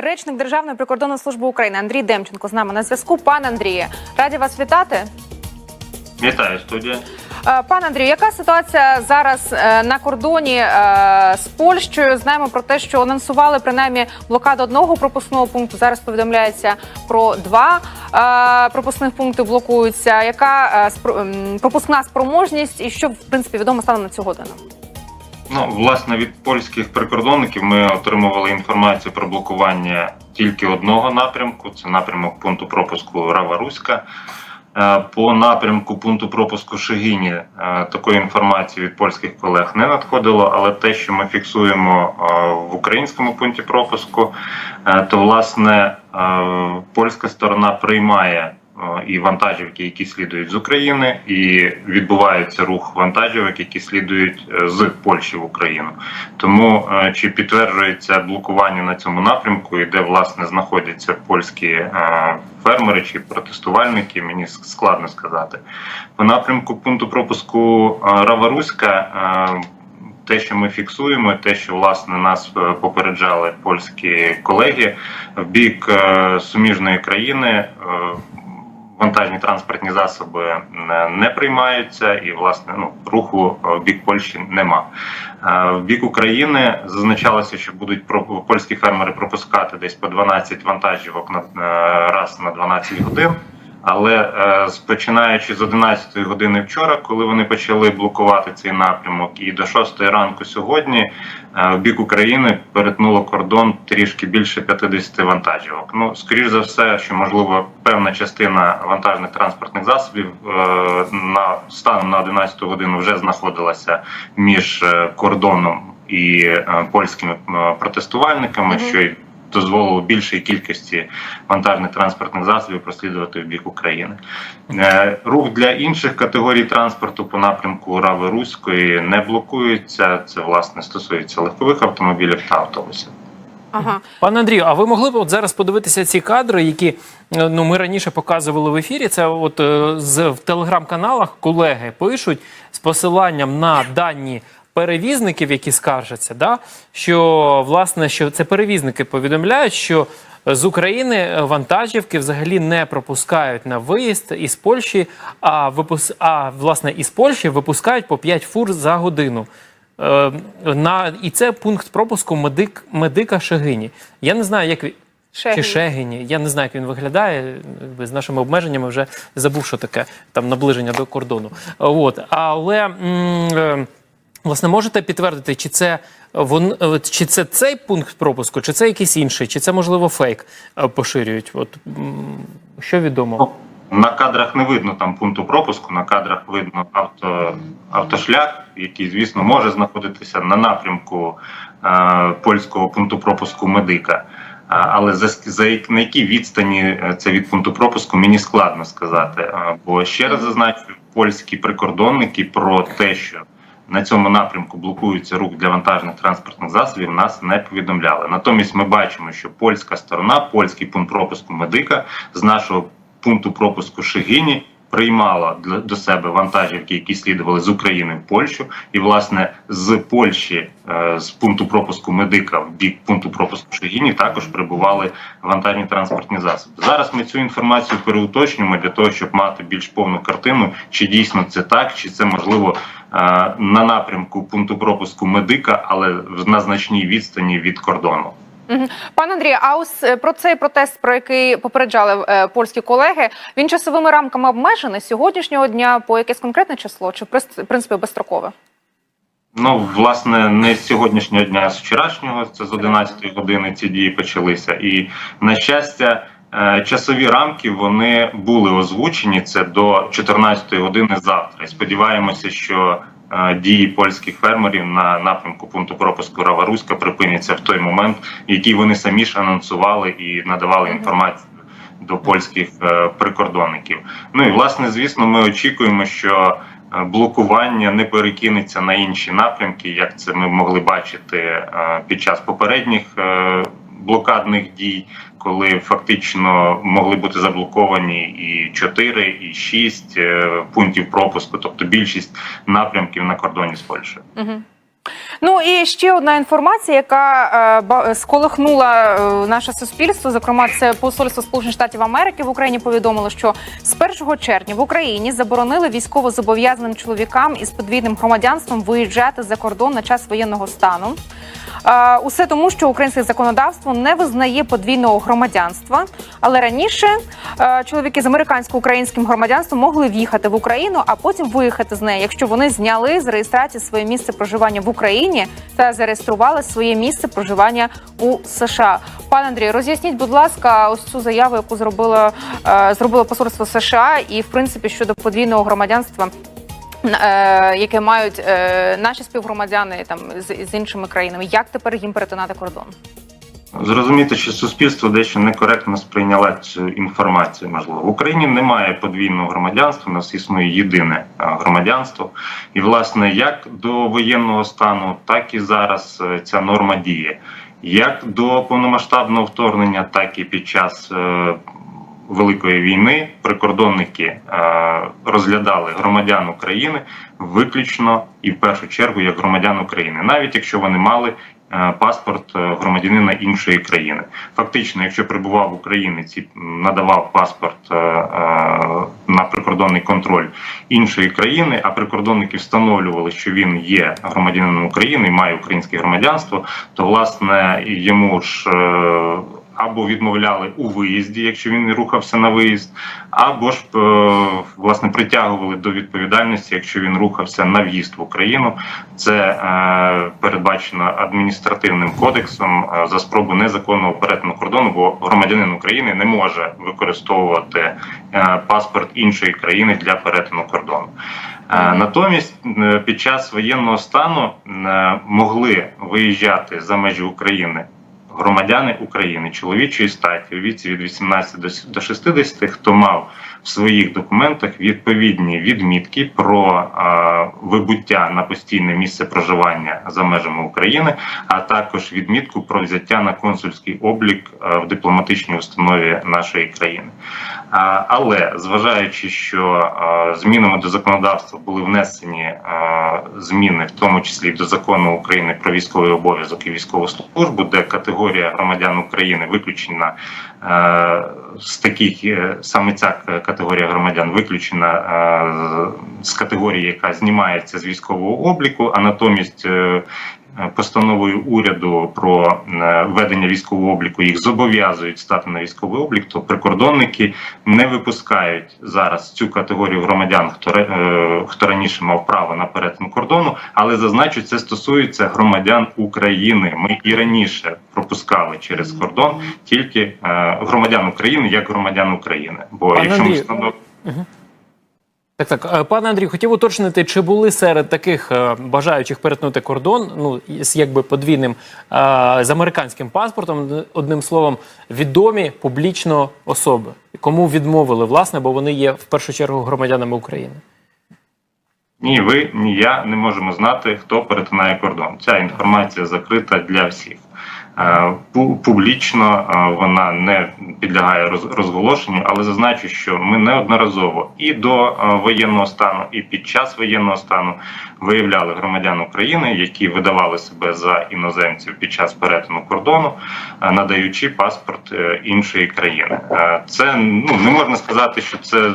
Речник Державної прикордонної служби України Андрій Демченко з нами на зв'язку. Пане Андріє, раді вас вітати. Вітаю студія. Е, Пане Андрію, яка ситуація зараз е, на кордоні е, з Польщею? Знаємо про те, що анонсували принаймні блокаду одного пропускного пункту. Зараз повідомляється про два пропускних пункти блокуються. Яка пропускна спроможність і що в принципі відомо стане на цю годину? Ну, власне, від польських прикордонників ми отримували інформацію про блокування тільки одного напрямку. Це напрямок пункту пропуску Рава Руська. Е, По напрямку пункту пропуску Шигіні е, такої інформації від польських колег не надходило, але те, що ми фіксуємо е, в українському пункті пропуску, то власне польська сторона приймає і вантажівки, які слідують з України, і відбувається рух вантажівок, які слідують е, з Польщі в Україну. Тому е, чи підтверджується блокування на цьому напрямку, і де власне знаходяться польські е, фермери чи протестувальники, мені складно сказати. По напрямку пункту пропуску Раваруська. те, що ми фіксуємо, те, що власне нас попереджали польські колеги в бік суміжної країни. Е, Вантажні транспортні засоби не, не приймаються, і власне ну руху е, в бік Польщі нема. Е, В бік України зазначалося, що будуть польські фермери пропускати десь по 12 вантажівок на е, раз на 12 годин. Але е, починаючи з 11 години вчора, коли вони почали блокувати цей напрямок, і до 6 ранку сьогодні е, в бік України перетнуло кордон трішки більше 50 вантажівок. Ну, скоріш за все, що можливо певна частина вантажних транспортних засобів е, на станом на 11 годину вже знаходилася між кордоном і польськими протестувальниками, що й дозволило більшій кількості вантажних транспортних засобів прослідувати в бік України. Е, Рух для інших категорій транспорту по напрямку Рави Руської не блокується. Це власне стосується легкових автомобілів та автобусів. Ага. Пане Андрію, а ви могли б от зараз подивитися ці кадри, які е, ну ми раніше показували в ефірі? Це от е, з в телеграм-каналах колеги пишуть з посиланням на дані перевізників, які скаржаться, да що власне що це перевізники повідомляють, що з України вантажівки взагалі не пропускають на виїзд із Польщі, а випус... а власне із Польщі випускають по 5 фур за годину. Е, на і це пункт пропуску медик медика Шегині. Я не знаю, як він чи Шегині. Я не знаю, як він виглядає. З нашими обмеженнями вже забув, що таке там наближення до кордону. От але м, е, власне можете підтвердити, чи це вон е, чи це цей пункт пропуску, чи це якийсь інший, чи це можливо фейк е, поширюють? От що відомо? На кадрах не видно там пункту пропуску. На кадрах видно авто, автошлях, який, звісно, може знаходитися на напрямку е, польського пункту пропуску медика. Але за, за на якій відстані е, це від пункту пропуску, мені складно сказати. Е, Бо ще раз зазначу, польські прикордонники про те, що на цьому напрямку блокується рух для вантажних транспортних засобів, нас не повідомляли. Натомість ми бачимо, що польська сторона, польський пункт пропуску медика з нашого пункту пропуску Шигині приймала до себе вантажівки, які слідували з України в Польщу, і власне з Польщі е, з пункту пропуску медика в бік пункту пропуску Шигині також прибували вантажні транспортні засоби. Зараз ми цю інформацію переуточнюємо для того, щоб мати більш повну картину, чи дійсно це так, чи це можливо на напрямку пункту пропуску медика, але на значній відстані від кордону. Мгм. Пане Андрію, а ось е, про цей протест, про який попереджали е, польські колеги, він часовими рамками обмежений сьогоднішнього дня по якесь конкретне число, чи в принципі безстрокове? Ну, власне, не з сьогоднішнього дня, а з вчорашнього, це з 11 години ці дії почалися. І на щастя, часові рамки вони були озвучені. Це до 14 години завтра. Сподіваємося, що е, дії польських фермерів на напрямку пункту пропуску Раваруська припиняться в той момент, який вони самі ж анонсували і надавали інформацію. До польських е, прикордонників. Ну і власне, звісно, ми очікуємо, що е, блокування не перекинеться на інші напрямки, як це ми могли бачити е, під час попередніх е, блокадних дій, коли фактично могли бути заблоковані і 4, і 6 е, пунктів пропуску, тобто більшість напрямків на кордоні з Польщею. Угу. Ну і ще одна інформація, яка е, сколихнула е, наше суспільство. Зокрема, це посольство Сполучених Штатів Америки в Україні повідомило, що з 1 червня в Україні заборонили військовозобов'язаним чоловікам із подвійним громадянством виїжджати за кордон на час воєнного стану. Е, Усе тому, що українське законодавство не визнає подвійного громадянства. Але раніше е, чоловіки з американсько-українським громадянством могли в'їхати в Україну, а потім виїхати з неї, якщо вони зняли з реєстрації своє місце проживання в Україні та зареєстрували своє місце проживання у США. Пан Андрій, роз'ясніть, будь ласка, ось цю заяву, яку зробило, е, зробило посольство США, і в принципі щодо подвійного громадянства. е, Яке мають е, наші співгромадяни там з іншими країнами, як тепер їм перетинати кордон? Зрозуміти, що суспільство дещо некоректно сприйняла цю інформацію. Можливо, в Україні немає подвійного громадянства, у нас існує єдине громадянство. І, власне, як до воєнного стану, так і зараз е, ця норма діє. Як до повномасштабного вторгнення, так і під час е, Великої війни прикордонники е, розглядали громадян України виключно і в першу чергу як громадян України, навіть якщо вони мали паспорт е, громадянина іншої країни. Фактично, якщо прибував українець і ці надавав паспорт е, е, на прикордонний контроль іншої країни, а прикордонники встановлювали, що він є громадянином України і має українське громадянство, то власне йому ж. Або відмовляли у виїзді, якщо він не рухався на виїзд, або ж е, власне притягували до відповідальності, якщо він рухався на в'їзд в Україну. Це е, передбачено адміністративним кодексом е, за спробу незаконного перетину кордону, бо громадянин України не може використовувати паспорт іншої країни для перетину кордону. Натомість під час воєнного стану могли виїжджати за межі України громадяни України чоловічої статі у віці від 18 до с- до 60, хто мав в своїх документах відповідні відмітки про вибуття на постійне місце проживання за межами України, а також відмітку про взяття на консульський облік е, в дипломатичній установі нашої країни. Але зважаючи, що е, змінами до законодавства були внесені е, зміни, в тому числі до закону України про військовий обов'язок і військову службу, де категорія громадян України виключена з таких саме ця категорія громадян виключена е, з- з категорії, яка знімається з військового обліку, а натомість. Е, Постановою уряду про е, ведення військового обліку їх зобов'язують стати на військовий облік, то прикордонники не випускають зараз цю категорію громадян, хто е, хто раніше мав право на перетин кордону, але зазначу, це стосується громадян України. Ми і раніше пропускали через кордон тільки е, громадян України як громадян України. Бо Пане якщо ми встановимо Так, так, Е, пане Андрію, хотів уточнити, чи були серед таких е, бажаючих перетнути кордон, ну з якби подвійним е, з американським паспортом, одним словом, відомі публічно особи, кому відмовили власне, бо вони є в першу чергу громадянами України. Ні, ви, ні я не можемо знати, хто перетинає кордон. Ця інформація закрита для всіх. Е, пу- Публічно е, вона не підлягає роз- розголошенню, але зазначу, що ми неодноразово і до е, воєнного стану, і під час воєнного стану виявляли громадян України, які видавали себе за іноземців під час перетину кордону, надаючи паспорт іншої країни. Це ну не можна сказати, що це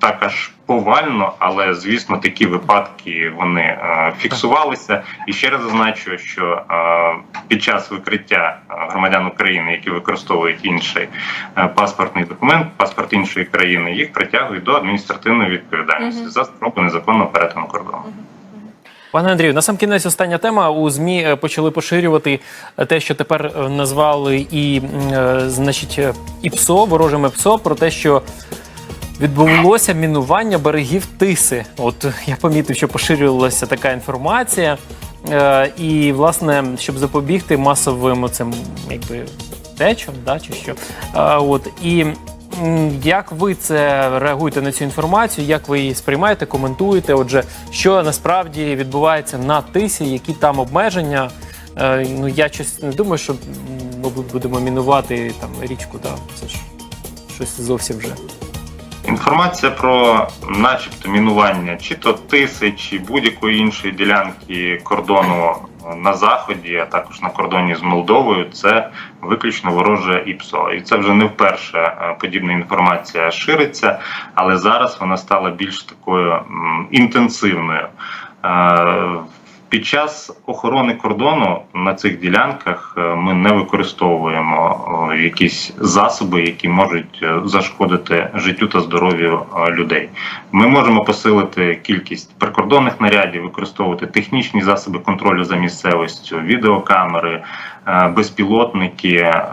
так аж повально, але звісно, такі випадки вони е, фіксувалися. І ще раз зазначу, що е, під час викриття е, громадян України, які використовують інший е, паспортний документ, паспорт іншої країни, їх притягують до адміністративної відповідальності Мгм. за спробу незаконного перетину кордону. Пане Андрію, на сам кінець остання тема. У ЗМІ почали поширювати те, що тепер назвали і, значить, е, ІПСО, ворожими ПСО, про те, що відбулося мінування берегів Тиси. От я помітив, що поширювалася така інформація. Е, І, власне, щоб запобігти масовим цим якби течам, да, чи що. Е, От і як ви це реагуєте на цю інформацію? Як ви її сприймаєте, коментуєте? Отже, що насправді відбувається на тисі, які там обмеження? Е, Ну я щось не думаю, що м, ми будемо мінувати там річку. Да, це ж щось зовсім вже. Інформація про, начебто, мінування чи то тиси, чи будь-якої іншої ділянки кордону на заході, а також на кордоні з Молдовою, це виключно вороже ІПСО. І це вже не вперше е, подібна інформація шириться, але зараз вона стала більш такою інтенсивною. Е, Під час охорони кордону на цих ділянках е, ми не використовуємо якісь засоби, які можуть е, зашкодити життю та здоров'ю е, людей. Ми можемо посилити кількість прикордонних нарядів, використовувати технічні засоби контролю за місцевістю, відеокамери, е, безпілотники, е,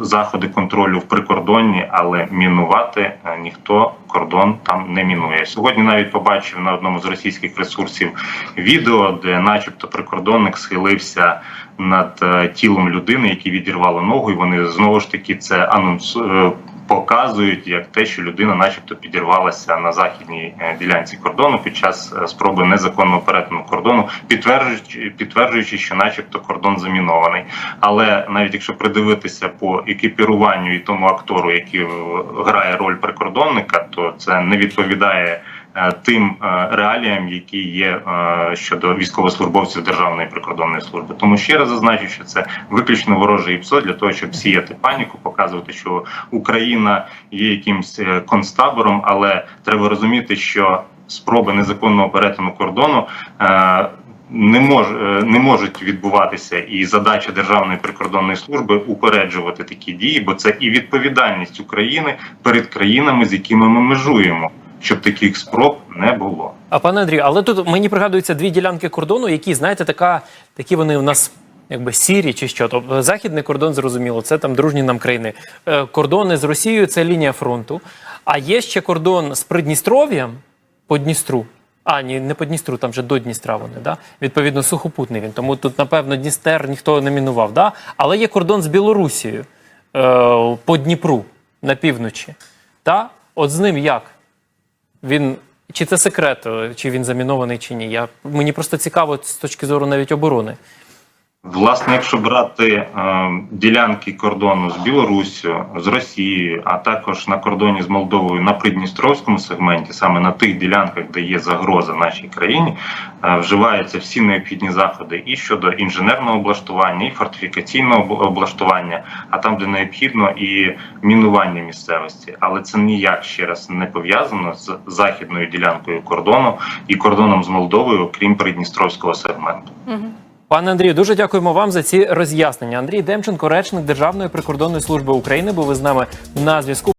заходи контролю в прикордонні, але мінувати е, ніхто кордон там не мінує. Сьогодні навіть побачив на одному з російських ресурсів відео, де, начебто, прикордонник схилився над е, тілом людини, які відірвало ногу, і вони знову ж таки це анонсують. Показують як те, що людина, начебто, підірвалася на західній е, ділянці кордону під час е, спроби незаконного перетину кордону, підтверджуючи, підтверджуючи, що, начебто, кордон замінований. Але навіть якщо придивитися по екіпіруванню і тому актору, який е, грає роль прикордонника, то це не відповідає тим е, реаліям, які є е, щодо військовослужбовців Державної прикордонної служби. Тому ще раз зазначу, що це виключно вороже ІПСО для того, щоб сіяти паніку, показувати, що Україна є якимсь е, концтабором, але треба розуміти, що спроби незаконного перетину кордону. е, не мож е, не можуть відбуватися, і задача Державної прикордонної служби упереджувати такі дії, бо це і відповідальність України перед країнами, з якими ми межуємо, щоб таких спроб не було. А пане Андрію, але тут мені пригадуються дві ділянки кордону, які, знаєте, така, такі вони у нас. Якби сірі чи що, тобто західний кордон зрозуміло, це там дружні нам країни. Е, кордони з Росією це лінія фронту. А є ще кордон з Придністров'ям по Дністру. А, ні, не по Дністру, там вже до Дністра вони, да? Відповідно, сухопутний він. Тому тут, напевно, Дністер ніхто не мінував. Да? Але є кордон з Білорусією е, по Дніпру на півночі. Та? От з ним як? Він чи це секрет, е, чи він замінований, чи ні? Я мені просто цікаво з точки зору навіть оборони. Власне, якщо брати е, ділянки кордону з Білоруссю, з Росією, а також на кордоні з Молдовою на придністровському сегменті, саме на тих ділянках, де є загроза нашій країні, е, вживаються всі необхідні заходи і щодо інженерного облаштування, і фортифікаційного облаштування, а там, де необхідно, і мінування місцевості. Але це ніяк ще раз не пов'язано з західною ділянкою кордону і кордоном з Молдовою, окрім придністровського сегменту. Пане Андрію, дуже дякуємо вам за ці роз'яснення. Андрій Демченко, речник Державної прикордонної служби України, був із нами на зв'язку.